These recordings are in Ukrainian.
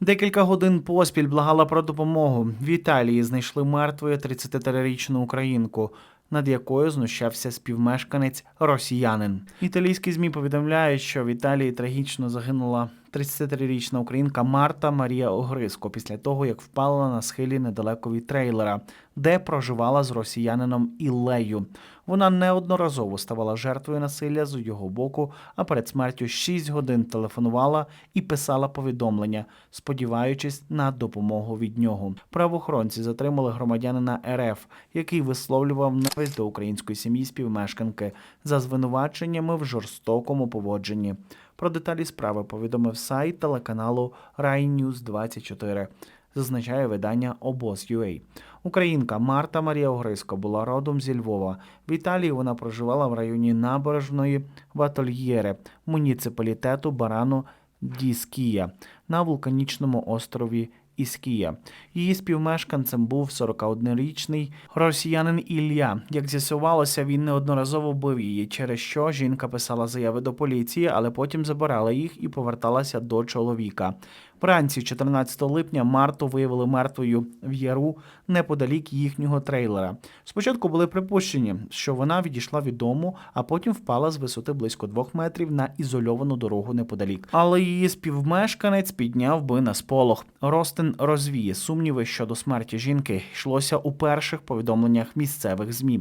Декілька годин поспіль благала про допомогу. В Італії знайшли мертвою 33-річну українку, над якою знущався співмешканець росіянин. Італійські змі повідомляють, що в Італії трагічно загинула 33-річна українка Марта Марія Огриско після того, як впала на схилі недалеко від трейлера, де проживала з росіянином Іллею. Вона неодноразово ставала жертвою насилля з його боку, а перед смертю 6 годин телефонувала і писала повідомлення, сподіваючись на допомогу від нього. Правоохоронці затримали громадянина РФ, який висловлював ненависть до української сім'ї співмешканки за звинуваченнями в жорстокому поводженні. Про деталі справи повідомив сайт телеканалу rainews 24 зазначає видання обоз.ua. Українка Марта Марія Огриско була родом зі Львова. В Італії вона проживала в районі набережної Ватольєре муніципалітету Барано Діскія на вулканічному острові Іскія. Її співмешканцем був 41-річний росіянин Ілля. Як з'ясувалося, він неодноразово бив її, через що жінка писала заяви до поліції, але потім забирала їх і поверталася до чоловіка. Вранці 14 липня Марту виявили мертвою в яру неподалік їхнього трейлера. Спочатку були припущені, що вона відійшла від дому, а потім впала з висоти близько двох метрів на ізольовану дорогу неподалік. Але її співмешканець підняв би на сполох. Ростин розвіє сумніви щодо смерті жінки. Йшлося у перших повідомленнях місцевих змі.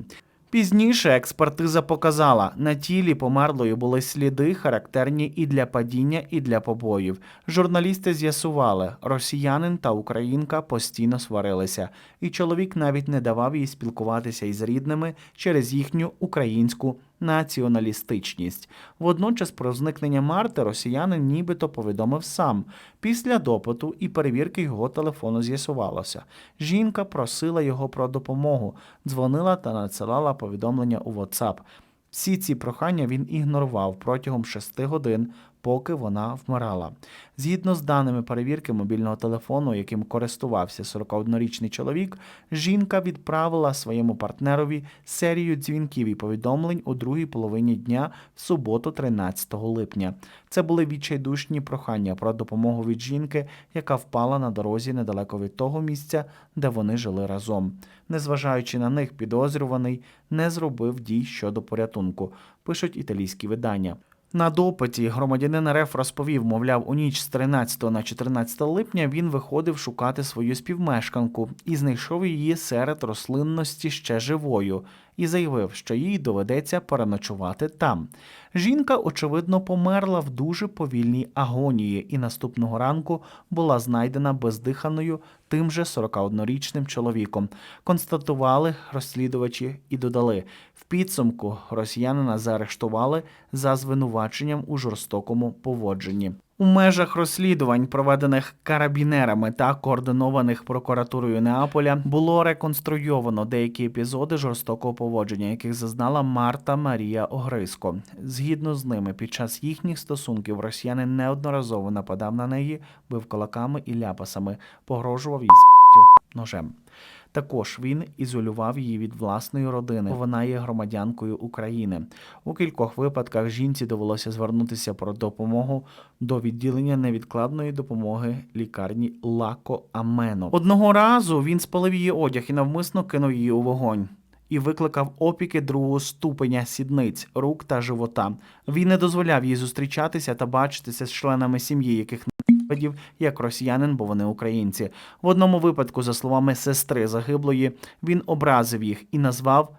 Пізніше експертиза показала, на тілі померлої були сліди, характерні і для падіння, і для побоїв. Журналісти з'ясували, росіянин та українка постійно сварилися, і чоловік навіть не давав їй спілкуватися із рідними через їхню українську націоналістичність. Водночас про зникнення Марти росіянин нібито повідомив сам. Після допиту і перевірки його телефону з'ясувалося. Жінка просила його про допомогу, дзвонила та надсилала повідомлення у WhatsApp. Всі ці прохання він ігнорував протягом шести годин, поки вона вмирала. Згідно з даними перевірки мобільного телефону, яким користувався 41-річний чоловік, жінка відправила своєму партнерові серію дзвінків і повідомлень у другій половині дня в суботу, 13 липня. Це були відчайдушні прохання про допомогу від жінки, яка впала на дорозі недалеко від того місця, де вони жили разом. Незважаючи на них, підозрюваний не зробив дій щодо порятунку, пишуть італійські видання. На допиті громадянин РФ розповів, мовляв, у ніч з 13 на 14 липня він виходив шукати свою співмешканку і знайшов її серед рослинності ще живою, і заявив, що їй доведеться переночувати там. Жінка, очевидно, померла в дуже повільній агонії, і наступного ранку була знайдена бездиханою тим же 41-річним чоловіком. Констатували розслідувачі і додали: в підсумку росіянина заарештували за звинуваченням у жорстокому поводженні. У межах розслідувань, проведених карабінерами та координованих прокуратурою Неаполя, було реконструйовано деякі епізоди жорстокого поводження, яких зазнала Марта Марія Огриско. Згідно з ними, під час їхніх стосунків росіянин неодноразово нападав на неї, бив кулаками і ляпасами, погрожував їй ножем. Також він ізолював її від власної родини. Вона є громадянкою України. У кількох випадках жінці довелося звернутися про допомогу до відділення невідкладної допомоги лікарні Лако Амено. Одного разу він спалив її одяг і навмисно кинув її у вогонь. І викликав опіки другого ступеня сідниць, рук та живота. Він не дозволяв їй зустрічатися та бачитися з членами сім'ї, яких ненавидів як росіянин, бо вони українці. В одному випадку, за словами сестри загиблої, він образив їх і назвав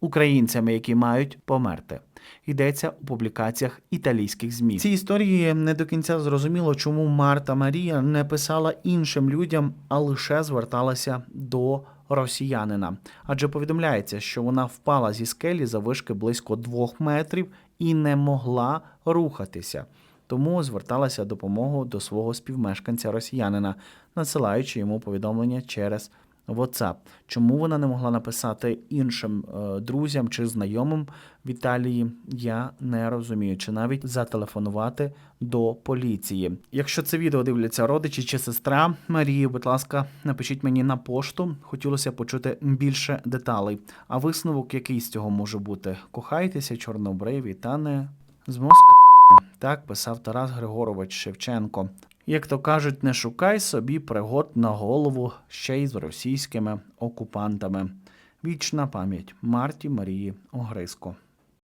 українцями, які мають померти. Йдеться у публікаціях італійських змі. В Цій історії не до кінця зрозуміло, чому Марта Марія не писала іншим людям, а лише зверталася до росіянина. Адже повідомляється, що вона впала зі скелі за вишки близько двох метрів і не могла рухатися. Тому зверталася допомогу до свого співмешканця росіянина, надсилаючи йому повідомлення через WhatsApp. Чому вона не могла написати іншим е, друзям чи знайомим в Італії, я не розумію, чи навіть зателефонувати до поліції. Якщо це відео дивляться родичі чи сестра Марії, будь ласка, напишіть мені на пошту. Хотілося почути більше деталей. А висновок який з цього може бути? Кохайтеся, чорнобриві, та не з Москви. Так писав Тарас Григорович Шевченко. Як то кажуть, не шукай собі пригод на голову ще й з російськими окупантами. Вічна пам'ять Марті Марії Огризко.